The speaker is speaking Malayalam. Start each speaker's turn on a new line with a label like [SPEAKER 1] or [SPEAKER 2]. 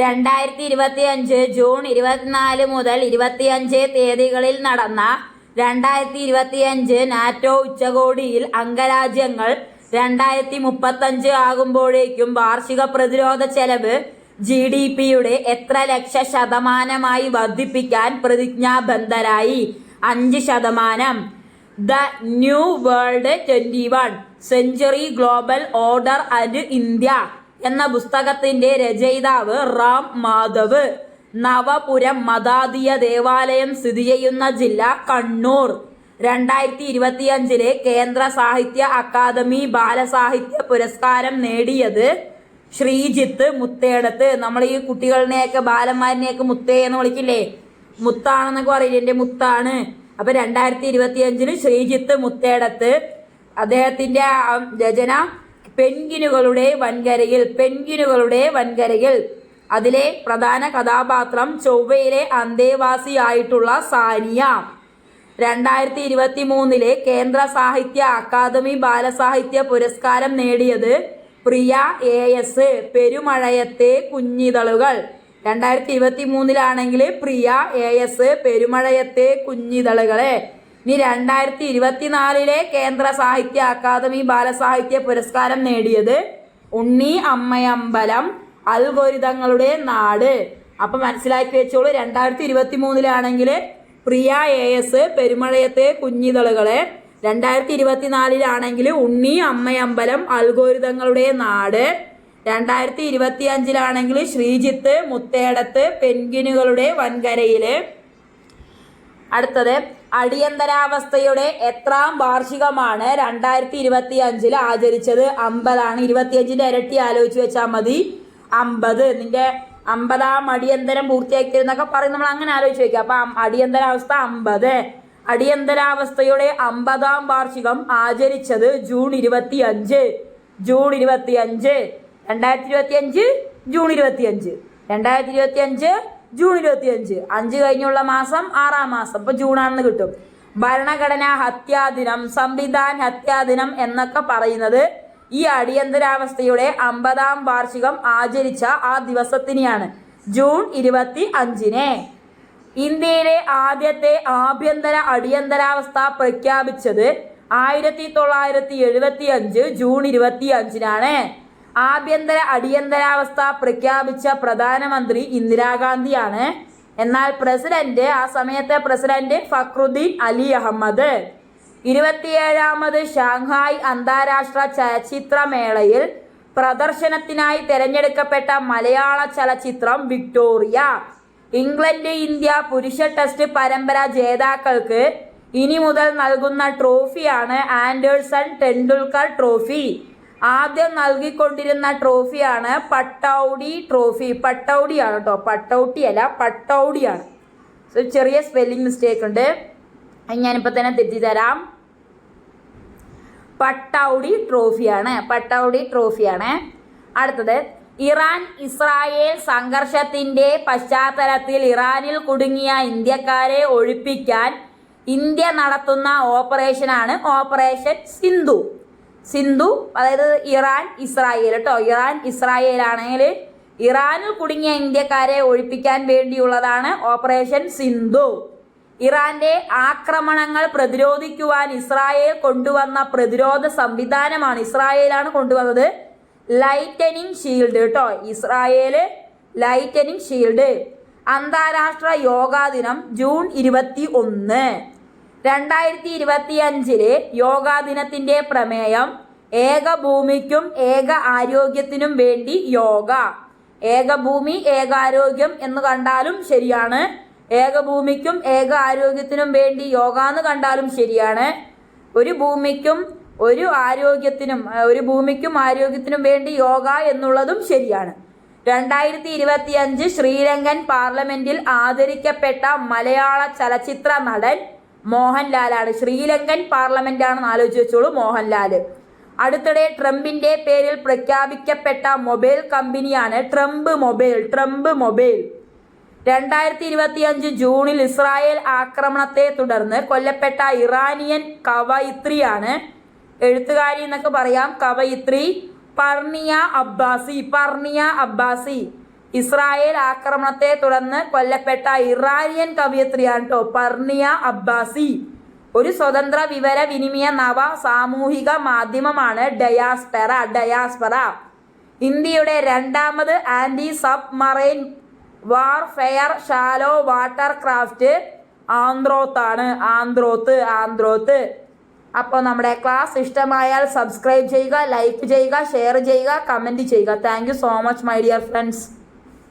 [SPEAKER 1] രണ്ടായിരത്തി ഇരുപത്തി അഞ്ച് ജൂൺ ഇരുപത്തിനാല് മുതൽ ഇരുപത്തിയഞ്ച് തീയതികളിൽ നടന്ന രണ്ടായിരത്തി ഇരുപത്തിയഞ്ച് നാറ്റോ ഉച്ചകോടിയിൽ അംഗരാജ്യങ്ങൾ രണ്ടായിരത്തി മുപ്പത്തഞ്ച് ആകുമ്പോഴേക്കും വാർഷിക പ്രതിരോധ ചെലവ് ജി ഡി പിയുടെ എത്ര ലക്ഷ ശതമാനമായി വർദ്ധിപ്പിക്കാൻ പ്രതിജ്ഞാബദ്ധരായി? അഞ്ച് ശതമാനം. The new world twenty one century global order and India. എന്ന പുസ്തകത്തിന്റെ രചയിതാവ് റാം മാധവ്. നവപുരം മതാതീയ ദേവാലയം സ്ഥിതി ചെയ്യുന്ന ജില്ല കണ്ണൂർ. രണ്ടായിരത്തി ഇരുപത്തിയഞ്ചിലെ കേന്ദ്ര സാഹിത്യ അക്കാദമി ബാലസാഹിത്യ പുരസ്കാരം നേടിയത് ശ്രീജിത്ത് മുത്തേടത്ത്. നമ്മൾ ഈ കുട്ടികളിനെയൊക്കെ ബാലന്മാരിനെയൊക്കെ മുത്തേ എന്ന് വിളിക്കില്ലേ? മുത്താണെന്നൊക്കെ പറയില്ല? എന്റെ മുത്താണ്. അപ്പൊ രണ്ടായിരത്തി ഇരുപത്തി അഞ്ചിൽ ശ്രീജിത്ത് മുത്തേടത്ത് അദ്ദേഹത്തിന്റെ രചന പെൻഗിനുകളുടെ വൻകരയിൽ പെൻഗിനുകളുടെ വൻകരയിൽ. അതിലെ പ്രധാന കഥാപാത്രം ചൊവ്വയിലെ അന്തേവാസിയായിട്ടുള്ള സാനിയ. രണ്ടായിരത്തി ഇരുപത്തി മൂന്നിലെ കേന്ദ്ര സാഹിത്യ അക്കാദമി ബാലസാഹിത്യ പുരസ്കാരം നേടിയത് പ്രിയ എ എസ് പെരുമഴയത്തെ കുഞ്ഞിതളുകൾ. രണ്ടായിരത്തി ഇരുപത്തി മൂന്നിലാണെങ്കിൽ പ്രിയ എ എസ് പെരുമഴയത്തെ കുഞ്ഞിതളുകളെ. ഇനി രണ്ടായിരത്തി ഇരുപത്തിനാലിലെ കേന്ദ്ര സാഹിത്യ അക്കാദമി ബാലസാഹിത്യ പുരസ്കാരം നേടിയത് ഉണ്ണി അമ്മയമ്പലം അൽഗോരിതങ്ങളുടെ നാട്. അപ്പൊ മനസ്സിലാക്കി വെച്ചോളൂ രണ്ടായിരത്തി ഇരുപത്തി മൂന്നിലാണെങ്കിൽ പ്രിയ എ എസ് പെരുമഴയത്തെ കുഞ്ഞിതളുകളെ. രണ്ടായിരത്തി ഇരുപത്തിനാലിലാണെങ്കിൽ ഉണ്ണി അമ്മയമ്പലം അൽഗോരിതങ്ങളുടെ നാട്. രണ്ടായിരത്തി ഇരുപത്തി അഞ്ചിലാണെങ്കിൽ ശ്രീജിത്ത് മുത്തേടത്ത് പെൻഗിനുകളുടെ വൻകരയിൽ. അടുത്തത് അടിയന്തരാവസ്ഥയുടെ എത്രാം വാർഷികമാണ് രണ്ടായിരത്തി ഇരുപത്തി അഞ്ചിൽ ആചരിച്ചത് അമ്പതാണ്. ഇരുപത്തിയഞ്ചിന്റെ ഇരട്ടി ആലോചിച്ച് വെച്ചാൽ മതി. അമ്പത്. നിന്റെ അമ്പതാം അടിയന്തരം പൂർത്തിയാക്കിയെന്നൊക്കെ പറയും. നമ്മൾ അങ്ങനെ ആലോചിച്ച് വെക്കുക അപ്പൊ അടിയന്തരാവസ്ഥ അമ്പത്. അടിയന്തരാവസ്ഥയുടെ അമ്പതാം വാർഷികം ആചരിച്ചത് ജൂൺ ഇരുപത്തി അഞ്ച് ജൂൺ ഇരുപത്തി അഞ്ച് രണ്ടായിരത്തി ഇരുപത്തി അഞ്ച് ജൂൺ ഇരുപത്തി അഞ്ച് രണ്ടായിരത്തി ഇരുപത്തി അഞ്ച് ജൂൺ ഇരുപത്തി അഞ്ച് അഞ്ച് കഴിഞ്ഞുള്ള മാസം ആറാം മാസം. ഇപ്പൊ ജൂണാണെന്ന് കിട്ടും. ഭരണഘടനാ ഹത്യാദിനം സംവിധാൻ ഹത്യാദിനം എന്നൊക്കെ പറയുന്നത് ഈ അടിയന്തരാവസ്ഥയുടെ അമ്പതാം വാർഷികം ആചരിച്ച ആ ദിവസത്തിനെയാണ്. ജൂൺ ഇരുപത്തി അഞ്ചിനെ ഇന്ത്യയിലെ ആദ്യത്തെ ആഭ്യന്തര അടിയന്തരാവസ്ഥ പ്രഖ്യാപിച്ചത് ആയിരത്തി തൊള്ളായിരത്തി എഴുപത്തി അഞ്ച് ജൂൺ ഇരുപത്തി അഞ്ചിനാണ് ആഭ്യന്തര അടിയന്തരാവസ്ഥ പ്രഖ്യാപിച്ച പ്രധാനമന്ത്രി ഇന്ദിരാഗാന്ധിയാണ്. എന്നാൽ പ്രസിഡന്റ് ആ സമയത്തെ പ്രസിഡന്റ് ഫക്രുദ്ദീൻ അലി അഹമ്മദ്. ഇരുപത്തിയേഴാമത് ഷാങ്ഹായ് അന്താരാഷ്ട്ര ചലച്ചിത്രമേളയിൽ പ്രദർശനത്തിനായി തിരഞ്ഞെടുക്കപ്പെട്ട മലയാള ചലച്ചിത്രം വിക്ടോറിയ. ഇംഗ്ലണ്ട് ഇന്ത്യ പുരുഷ ടെസ്റ്റ് പരമ്പര ജേതാക്കൾക്ക് ഇനി മുതൽ നൽകുന്ന ട്രോഫിയാണ് ആൻഡേഴ്സൺ ടെണ്ടുൽക്കർ ട്രോഫി. ആദ്യം നൽകിക്കൊണ്ടിരുന്ന ട്രോഫിയാണ് പട്ടൗഡി ട്രോഫി. പട്ടൗടിയാണ് കേട്ടോ പട്ടൗട്ടി അല്ല പട്ടൗടിയാണ്. So, ചെറിയ സ്പെല്ലിംഗ് മിസ്റ്റേക്ക് ഉണ്ട്. ഞാനിപ്പോൾ തന്നെ തെറ്റി തരാം പട്ടൗഡി ട്രോഫിയാണ്. പട്ടൗഡി ട്രോഫിയാണ്. അടുത്തത്. ഇറാൻ ഇസ്രായേൽ സംഘർഷത്തിന്റെ പശ്ചാത്തലത്തിൽ ഇറാനിൽ കുടുങ്ങിയ ഇന്ത്യക്കാരെ ഒഴിപ്പിക്കാൻ ഇന്ത്യ നടത്തുന്ന ഓപ്പറേഷനാണ് ഓപ്പറേഷൻ സിന്ധു. സിന്ധു അതായത് ഇറാൻ ഇസ്രായേൽ കേട്ടോ ഇറാൻ ഇസ്രായേൽ ആണെങ്കിൽ ഇറാനിൽ കുടുങ്ങിയ ഇന്ത്യക്കാരെ ഒഴിപ്പിക്കാൻ വേണ്ടിയുള്ളതാണ് ഓപ്പറേഷൻ സിന്ധു. ഇറാന്റെ ആക്രമണങ്ങൾ പ്രതിരോധിക്കുവാൻ ഇസ്രായേൽ കൊണ്ടുവന്ന പ്രതിരോധ സംവിധാനമാണ് ഇസ്രായേലാണ് കൊണ്ടുവന്നത്. ലൈറ്റനിങ് ഷീൽഡ് കേട്ടോ ഇസ്രായേൽ ലൈറ്റനിങ് ഷീൽഡ് അന്താരാഷ്ട്ര യോഗാ ദിനം ജൂൺ ഇരുപത്തി ഒന്ന്. രണ്ടായിരത്തി ഇരുപത്തി അഞ്ചിലെ യോഗാ ദിനത്തിന്റെ പ്രമേയം ഏക ഭൂമിക്കും ഏക ആരോഗ്യത്തിനും വേണ്ടി യോഗ. ഏക ഭൂമി ഏകാരോഗ്യം എന്ന് കണ്ടാലും ശരിയാണ്. ഏക ഭൂമിക്കും ഏക ആരോഗ്യത്തിനും വേണ്ടി യോഗ എന്ന് കണ്ടാലും ശരിയാണ്. ഒരു ഭൂമിക്കും ഒരു ആരോഗ്യത്തിനും ഒരു ഭൂമിക്കും ആരോഗ്യത്തിനും വേണ്ടി യോഗ എന്നുള്ളതും ശരിയാണ്. രണ്ടായിരത്തി ഇരുപത്തി അഞ്ച് ശ്രീലങ്കൻ പാർലമെന്റിൽ ആദരിക്കപ്പെട്ട മലയാള ചലച്ചിത്ര നടൻ മോഹൻലാലാണ്. ശ്രീലങ്കൻ പാർലമെന്റ് ആണെന്ന് ആലോചിച്ച് വെച്ചോളൂ മോഹൻലാൽ അടുത്തിടെ ട്രംപിന്റെ പേരിൽ പ്രഖ്യാപിക്കപ്പെട്ട മൊബൈൽ കമ്പനിയാണ് ട്രംപ് മൊബൈൽ ട്രംപ് മൊബൈൽ. രണ്ടായിരത്തി ഇരുപത്തി അഞ്ച് ജൂണിൽ ഇസ്രായേൽ ആക്രമണത്തെ തുടർന്ന് കൊല്ലപ്പെട്ട ഇറാനിയൻ കവയിത്രിയാണ്. എഴുത്തുകാരി എന്നൊക്കെ പറയാം കവയിത്രി Parnia Abbasi Parnia Abbasi. Israel ആക്രമണത്തെ തുടർന്ന് കൊല്ലപ്പെട്ട ഇറാനിയൻ കവിയത്രിയാണ് കേട്ടോ പർണിയ അബ്ബാസി. ഒരു സ്വതന്ത്ര വിവര വിനിമയ നവ സാമൂഹിക മാധ്യമമാണ് ഡയാസ്പെറ ഡയാസ്പെറ. ഇന്ത്യയുടെ രണ്ടാമത് anti submarine warfare shallow water craft ആന്ത്രോത്താണ്. Androth Androth. അപ്പോൾ നമ്മുടെ ക്ലാസ് ഇഷ്ടമായാൽ സബ്സ്ക്രൈബ് ചെയ്യുക ലൈക്ക് ചെയ്യുക ഷെയർ ചെയ്യുക കമന്റ് ചെയ്യുക. Thank so much my dear friends.